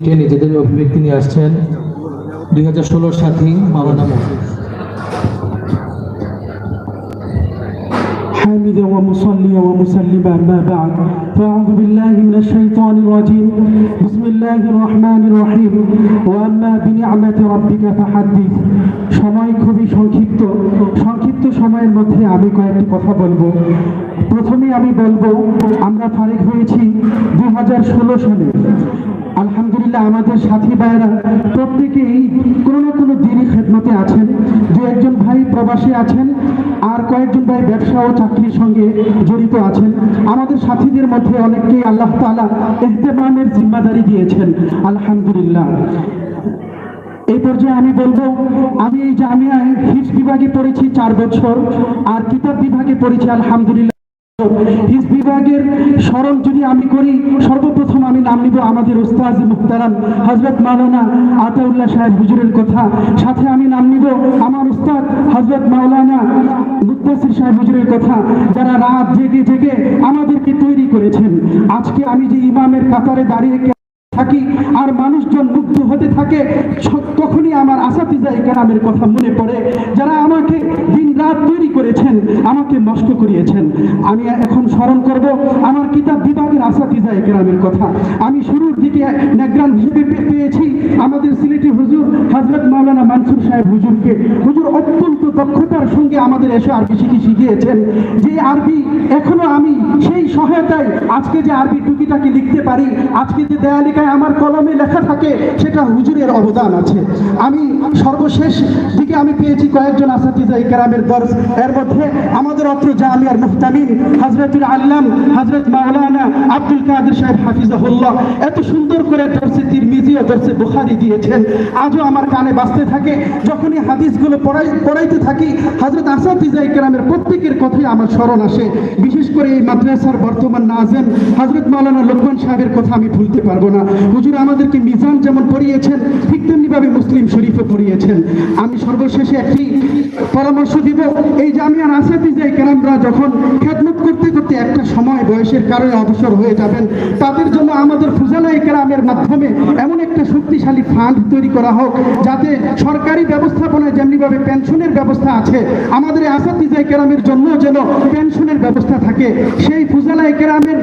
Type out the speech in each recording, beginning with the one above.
কে নিজেদের অভিব্যক্তি নিয়ে আসছেন দুই হাজার ষোলোর সাথী মাওলানা মফিজ حامدا ومصليا ومسلما ما بعد فأعوذ بالله من الشيطان الرجيم بسم الله الرحمن الرحيم وأما بنعمة ربك فحدث সময় খুবই সংক্ষিপ্ত সংক্ষিপ্ত সময়ের মধ্যে আমি কয়েকটি কথা বলবো প্রথমে আমি বলব, আমরা ফারিক হয়েছি দু হাজার ষোলো সালে। আলহামদুলিল্লাহ আমাদের সাথী ভাইয়েরা প্রত্যেকেই কোনো না কোনো দিনই খেদমতে আছেন। দু একজন ভাই প্রবাসী আছেন, আর কয়েকজন ভাই ব্যবসা ও চাকরির সঙ্গে জড়িত আছেন। আমাদের সাথীদের মধ্যে অনেককেই আল্লাহ তালা এহতেমামের জিম্মাদারি দিয়েছেন। আলহামদুলিল্লাহ। এই পর্যায়ে আমি বলব, আমি এই জামিয়ায় হিফ বিভাগে পড়েছি চার বছর, আর কিতাব বিভাগে পড়েছি, আলহামদুলিল্লাহ। বিভাগের স্মরণ যদি আমি করি, সর্বপ্রথম আমি নাম নিব আমাদের উস্তাজ মুখতারাম হজরত মাওলানা আতাউল্লাহ সাহেব হুজুরের কথা। সাথে আমি নাম নিব আমার উস্তাদ হজরত মাওলানা সাহেব হুজুরের কথা, যারা রাত জেগে জেগে আমাদেরকে তৈরি করেছেন। আজকে আমি যে ইমামের কাতারে দাঁড়িয়ে থাকি আর মানুষজন মুগ্ধ হতে থাকে তখনই আমার আসাতিজাই কেরামের কথা মনে পড়ে। যারা আমাকে দিন রাত তৈরি করেছেন, আমাকে নষ্ট করিয়েছেন। আমি এখন স্মরণ করব, আমার কিতাব বিভাগের আসাতিজাই গ্রামের কথা। আমি শুরুর দিকে ন্যাগ্রাম হিসেবে পেয়েছি। আমাদের সিলেটি হুজুর হজরত মাওলানা মানসুর সাহেব হুজুরকে। হুজুর অত্যন্ত দক্ষতার সঙ্গে আমাদের এসে আরবি শিখি শিখিয়েছেন যে আরবি এখনও আমি সেই সহায়তায় আজকে যে আরবি টুকিটাকি লিখতে পারি, আজকে যে দেয়ালিকায় আমার কলমে লেখা থাকে, সেটা হুজুরের অবদান আছে। আমি সর্বশেষ দিকে আমি পেয়েছি কয়েকজন আসাতিজা কেরামের দর্শ। এর মধ্যে আমাদের অত্র জামিয়ার মুহতামিন হজরতুল আল্লাম হজরত মাওলানা আব্দুল কাদের সাহেব হাফিজাহুল্লাহ, এত সুন্দর করে দর্শে তিরমিজি ও দর্শে বুখারি দিয়েছেন। আজও আমার কানে বাঁচতে থাকে, যখনই হাদিসগুলো পড়াই পড়াইতে থাকি হজরত আসাতিজা কেরামের প্রত্যেকের কথাই আমার স্মরণ আসে। বিশেষ করে এই মাদ্রাসার বর্তমান নাজেম হজরত মাওলানা লোকমান সাহেবের কথা আমি ভুলতে পারব না। হুজুর আমাদেরকে মিজান যেমন পড়িয়েছেন, ঠিক তেমনিভাবে মুসলিম শরীফে পড়িয়েছেন। আমি সর্বশেষে একটি পরামর্শ দিব, এই জামিয়ার ইজাই কেরামরা যখন খেদমত করতে করতে একটা সময় বয়সের কারণে অবসর হয়ে যাবেন, তাদের জন্য আমাদের ফুজালাই কেরামের মাধ্যমে এমন একটা ফান্ড তৈরি করা হোক, যাতে সরকারি ব্যবস্থাপনায় যেমনিভাবে পেনশনের ব্যবস্থা আছে, আমাদের আসাতিজাই কেরামের জন্য যেন পেনশনের ব্যবস্থা থাকে। সেই ফুজালাই কেরামের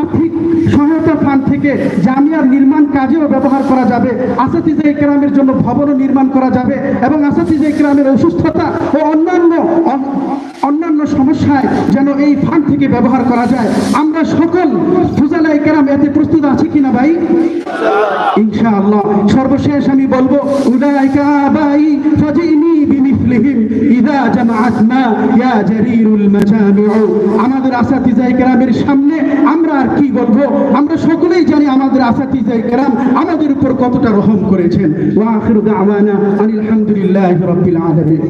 আর্থিক সহায়তা ফান্ড থেকে জামিয়ার নির্মাণ কাজেও ব্যবহার করা যাবে। আসাতিজা কেরামের জন্য ভবনও নির্মাণ করা যাবে এবং আসাতিজা কেরামের অসুস্থতা ও অন্যান্য অন্যান্য সমস্যায় যেন এই ফান্ড থেকে ব্যবহার করা যায়। আমরা সকল ফুজালাই কেরাম এতে প্রস্তুত আছি কিনা ভাই? ইনশাআল্লাহ সর্বশেষ আমি বলব, উলাইকা ফাজিনি জামাআতনা ইয়া জারিরুল মাজামিউ। আমাদের আসাতিজাই কেরামের সামনে আমরা আর কি বলব? আমরা সকলেই জানি আমাদের আসাতিজাই কেরাম আমাদের উপর কতটা রহম করেছেন। ওয়া আখিরু দাওয়ানা আনিল হামদুলিল্লাহি রাব্বিল আলামিন।